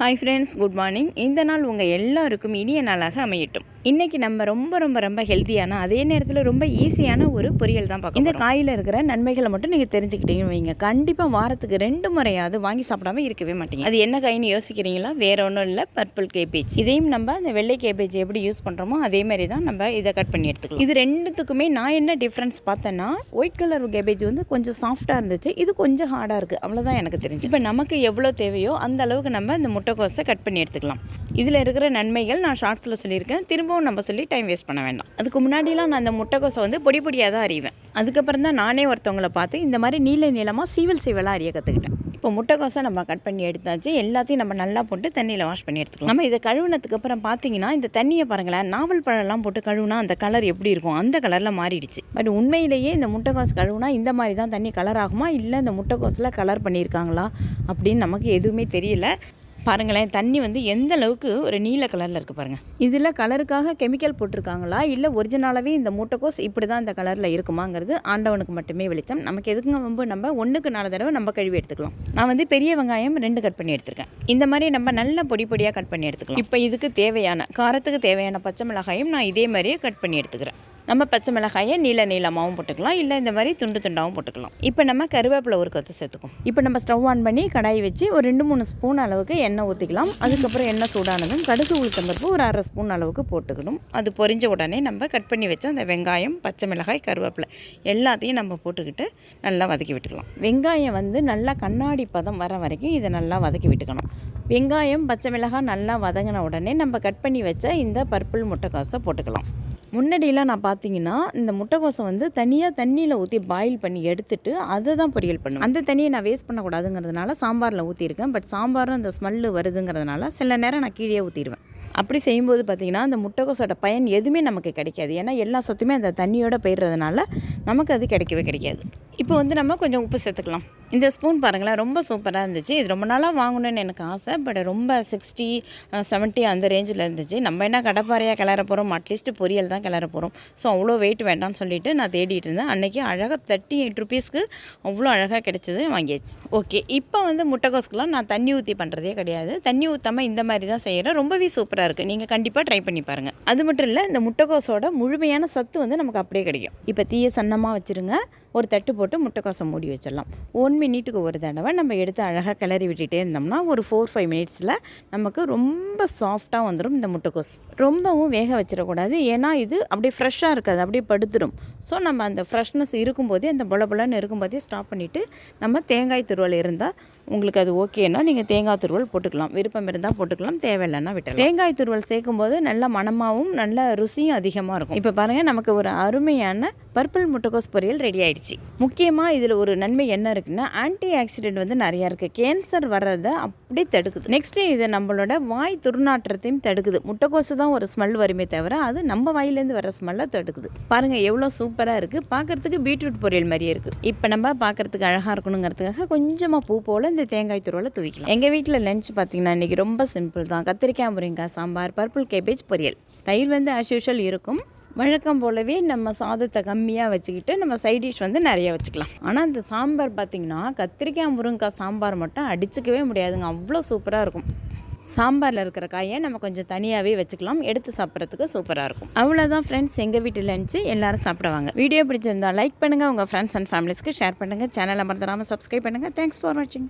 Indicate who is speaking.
Speaker 1: Hi friends good morning இந்த நாள் உங்கள் எல்லாருக்கும் இனிய நாளாக அமையட்டும். இன்றைக்கி நம்ம ரொம்ப ரொம்ப ரொம்ப ஹெல்த்தியான அதே நேரத்தில் ரொம்ப ஈஸியான ஒரு பொரியல் தான் பார்க்க இந்த காயில் இருக்கிற நன்மைகளை மட்டும் நீங்கள் தெரிஞ்சுக்கிட்டீங்கன்னு வைங்க. கண்டிப்பாக வாரத்துக்கு ரெண்டு முறையாவது வாங்கி சாப்பிடாம இருக்கவே மாட்டீங்க. அது என்ன காயின்னு யோசிக்கிறீங்களா? வேற ஒன்றும் இல்லை. பர்பிள் கேபேஜ் இதையும் நம்ம அந்த வெள்ளை கேபேஜ் எப்படி யூஸ் பண்ணுறோமோ அதே மாதிரி தான் நம்ம இதை கட் பண்ணி எடுத்துக்கலாம். இது ரெண்டுத்துக்குமே நான் என்ன டிஃப்ரென்ஸ் பார்த்தேன்னா ஒயிட் கலர் கேபேஜ் வந்து கொஞ்சம் சாஃப்டாக இருந்துச்சு. இது கொஞ்சம் ஹார்டாக இருக்குது அவ்வளோதான் எனக்கு தெரிஞ்சு. இப்போ நமக்கு எவ்வளோ தேவையோ அந்த அளவுக்கு நம்ம இந்த முட்டைக்கோஸை கட் பண்ணி எடுத்துக்கலாம். இதில் இருக்கிற நன்மைகள் நான் ஷார்ட்ஸில் சொல்லியிருக்கேன். திரும்பவும் நம்ம சொல்லி டைம் வேஸ்ட் பண்ண வேண்டாம். அதுக்கு முன்னாடிலாம் நான் அந்த முட்டைக்கோசை வந்து பொடி பொடியாக தான் அறிவேன் அதுக்கப்புறம் தான் நானே ஒருத்தவங்களை பார்த்து இந்த மாதிரி நீல நீளமாக சீவல் சீவலாக அறிய கற்றுக்கிட்டேன் இப்போ முட்டைக்கோசை நம்ம கட் பண்ணி எடுத்தாச்சு. எல்லாத்தையும் நம்ம நல்லா போட்டு தண்ணியில் வாஷ் பண்ணி எடுத்துக்கலாம். நம்ம இதை கழுவுனதுக்கு அப்புறம் பார்த்தீங்கன்னா இந்த தண்ணியை பாருங்களேன் நாவல் பழம்லாம் போட்டு கழுவுனா அந்த கலர் எப்படி இருக்கும்? அந்த கலரில் மாறிடுச்சு. பட் உண்மையிலேயே இந்த முட்டைக்கோஸ் கழுவுனா இந்த மாதிரி தான் தண்ணி கலர் ஆகுமா? இல்லை இந்த முட்டைக்கோஸில் கலர் பண்ணியிருக்காங்களா? அப்படின்னு நமக்கு எதுவுமே தெரியல. பாருங்களேன் தண்ணி வந்து எந்த அளவுக்கு ஒரு நீல கலரில் இருக்குது பாருங்கள் இதில் கலருக்காக கெமிக்கல் போட்டிருக்காங்களா? இல்லை ஒரிஜினலாகவே இந்த முட்டைக்கோஸ் இப்படி தான் இந்த கலரில் இருக்குமாங்கிறது ஆண்டவனுக்கு மட்டுமே வெளிச்சம். நமக்கு எதுக்குங்க ரொம்ப நம்ம ஒன்றுக்கு நாலு தடவை நம்ம கழுவி எடுத்துக்கலாம். நான் வந்து பெரிய வெங்காயம் ரெண்டு கட் பண்ணி எடுத்திருக்கேன். இந்த மாதிரி நம்ம நல்ல பொடி பொடியாக கட் பண்ணி எடுத்துக்கலாம். இப்போ இதுக்கு தேவையான காரத்துக்கு தேவையான பச்சை மிளகாயும் நான் இதே மாதிரியே கட் பண்ணி எடுத்துக்கிறேன். நம்ம பச்சை மிளகாயை நீள நீளமாகவும் போட்டுக்கலாம் இல்லை இந்த மாதிரி துண்டு துண்டாகவும் போட்டுக்கலாம். இப்போ நம்ம கருவேப்பிலை ஒரு கொத்து சேர்த்துக்கும் இப்போ நம்ம ஸ்டவ் ஆன் பண்ணி கடாய் வச்சு ஒரு ரெண்டு மூணு ஸ்பூன் அளவுக்கு எண்ணெய் ஊற்றிக்கலாம் அதுக்கப்புறம் எண்ணெய் சூடானதும் கடுகு உளுத்தம்பருப்பு ஒரு அரை ஸ்பூன் அளவுக்கு போட்டுக்கணும். அது பொரிஞ்ச உடனே நம்ம கட் பண்ணி வச்ச அந்த வெங்காயம் பச்சை மிளகாய் கருவேப்பிலை எல்லாத்தையும் நம்ம போட்டுக்கிட்டு நல்லா வதக்கி விட்டுக்கலாம். வெங்காயம் வந்து நல்லா கண்ணாடி பதம் வர வரைக்கும் இதை நல்லா வதக்கி விட்டுக்கணும். வெங்காயம் பச்சை மிளகாய் நல்லா வதங்கின உடனே நம்ம கட் பண்ணி வச்ச இந்த பர்பிள் முட்டைக்காசை போட்டுக்கலாம். முன்னாடியெல்லாம் நான் பார்த்தீங்கன்னா இந்த முட்டைக்கோசை வந்து தனியாக தண்ணியில் ஊற்றி பாயில் பண்ணி எடுத்துட்டு அதை தான் பொரியல் பண்ணுவேன். அந்த தண்ணியை நான் வேஸ்ட் பண்ணக்கூடாதுங்கிறதுனால சாம்பாரில் ஊற்றிருக்கேன் பட் சாம்பாரும் அந்த ஸ்மெல்லு வருதுங்கிறதுனால சில நேரம் நான் கீழே ஊற்றிடுவேன் அப்படி செய்யும்போது பார்த்திங்கன்னா அந்த முட்டைக்கோசோட பயன் எதுவுமே நமக்கு கிடைக்காது. ஏன்னா எல்லா சத்துமே அந்த தண்ணியோட போயிடுறதுனால நமக்கு அது கிடைக்கவே கிடைக்காது. இப்போ வந்து நம்ம கொஞ்சம் உப்பு சேர்த்துக்கலாம். இந்த ஸ்பூன் பாருங்களேன் ரொம்ப சூப்பராக இருந்துச்சு. இது ரொம்ப நாளாக வாங்கணும்னு எனக்கு ஆசை பட் ரொம்ப சிக்ஸ்டி செவன்ட்டி அந்த ரேஞ்சில் இருந்துச்சு. நம்ம என்ன கடப்பாறையாக கிளற போகிறோம் அட்லீஸ்ட் பொரியல் தான் கிளற போகிறோம் ஸோ அவ்வளோ வெயிட் வேண்டாம்னு சொல்லிட்டு நான் தேடிட்டு இருந்தேன். அன்றைக்கி அழகாக தேர்ட்டி எயிட் ருபீஸ்க்கு அவ்வளோ அழகாக கிடைச்சது வாங்கியாச்சு. ஓகே இப்போ வந்து முட்டைக்கோஸ்க்குலாம் நான் தண்ணி ஊற்றி பண்ணுறதே கிடையாது. தண்ணி ஊற்றாமல் இந்த மாதிரி தான் செய்கிறேன் ரொம்பவே சூப்பராக இருக்குது நீங்கள் கண்டிப்பாக ட்ரை பண்ணி பாருங்கள் அது மட்டும் இல்லை இந்த முட்டைக்கோஸோட முழுமையான சத்து வந்து நமக்கு அப்படியே கிடைக்கும். இப்போ தீய கவனமாக வச்சுருங்க. ஒரு தட்டு போட்டு முட்டைக்கோசை மூடி வச்சிடலாம். ஒன் மினிட்டுக்கு ஒரு தடவை நம்ம எடுத்து அழகாக கிளறி விட்டுட்டே இருந்தோம்னா ஒரு ஃபோர் ஃபைவ் மினிட்ஸில் நமக்கு ரொம்ப சாஃப்டாக வந்துடும் இந்த முட்டைக்கோஸ். ரொம்பவும் வேக வச்சிடக்கூடாது. ஏன்னா இது அப்படியே ஃப்ரெஷ்ஷாக இருக்காது அப்படியே படுத்துடும் ஸோ நம்ம அந்த ஃப்ரெஷ்னஸ் இருக்கும்போதே அந்த பொல பொலன்னு இருக்கும்போதே ஸ்டாப் பண்ணிவிட்டு நம்ம தேங்காய் துருவல் இருந்தால் உங்களுக்கு அது ஓகேன்னா நீங்கள் தேங்காய் துருவல் போட்டுக்கலாம். விருப்பம் இருந்தால் போட்டுக்கலாம் தேவையில்லைன்னா விட்டுலாம் தேங்காய் துருவல் சேர்க்கும்போது நல்ல மனமாகவும் நல்ல ருசியும் அதிகமாக இருக்கும். இப்போ பாருங்கள் நமக்கு ஒரு அருமையான பர்பிள் முட்டைக்கோஸ் பொரியல் ரெடி ஆயிடுச்சு முக்கியமாக இதில் ஒரு நன்மை என்ன இருக்குன்னா ஆன்டி ஆக்சிடென்ட் வந்து நிறையா இருக்குது கேன்சர் வர்றதை அப்படியே தடுக்குது. நெக்ஸ்ட்டு இது நம்மளோட வாய் துர்நாற்றத்தையும் தடுக்குது. முட்டைக்கோசு தான் ஒரு ஸ்மெல் வருமே தவிர அது நம்ம வாயிலேருந்து வர ஸ்மெல்லை தடுக்குது. பாருங்கள் எவ்வளோ சூப்பராக இருக்குது பார்க்குறதுக்கு பீட்ரூட் பொரியல் மாதிரியே இருக்குது இப்போ நம்ம பார்க்குறதுக்கு அழகாக இருக்கணுங்கிறதுக்காக கொஞ்சமாக பூ போல் இந்த தேங்காய் துருவில் தூவிக்கலாம். எங்கள் வீட்டில் லஞ்ச் பார்த்தீங்கன்னா இன்றைக்கி ரொம்ப சிம்பிள் தான். கத்திரிக்காய் முருங்காய் சாம்பார் பர்பிள் கேபேஜ் பொரியல். தயிர் வந்து ஆஸ் யூஷுவல் இருக்கும். வழக்கம் போலவே நம்ம சாதத்தை கம்மியாக வச்சுக்கிட்டு நம்ம சைட் டிஷ் வந்து நிறைய வச்சுக்கலாம். ஆனால் இந்த சாம்பார் பார்த்திங்கன்னா கத்திரிக்காய் முருங்கைக்காய் சாம்பார் மட்டும் அடிச்சுக்கவே முடியாதுங்க. அவ்வளோ சூப்பராக இருக்கும். சாம்பாரில் இருக்கிற காயை நம்ம கொஞ்சம் தனியாகவே வச்சுக்கலாம். எடுத்து சாப்பிட்றதுக்கு சூப்பராக இருக்கும். அவ்வளோதான் ஃப்ரெண்ட்ஸ் எங்கள் வீட்டில் இருந்துச்சு எல்லோரும் சாப்பிடுவாங்க. வீடியோ பிடிச்சிருந்தா லைக் பண்ணுங்கள் உங்கள் ஃப்ரெண்ட்ஸ் அண்ட் ஃபேமிலிஸ்க்கு ஷேர் பண்ணுங்கள் சேனலை மறந்துடாமல் சப்ஸ்கிரைப் பண்ணுங்கள் தேங்க்ஸ் ஃபார் வாட்சிங்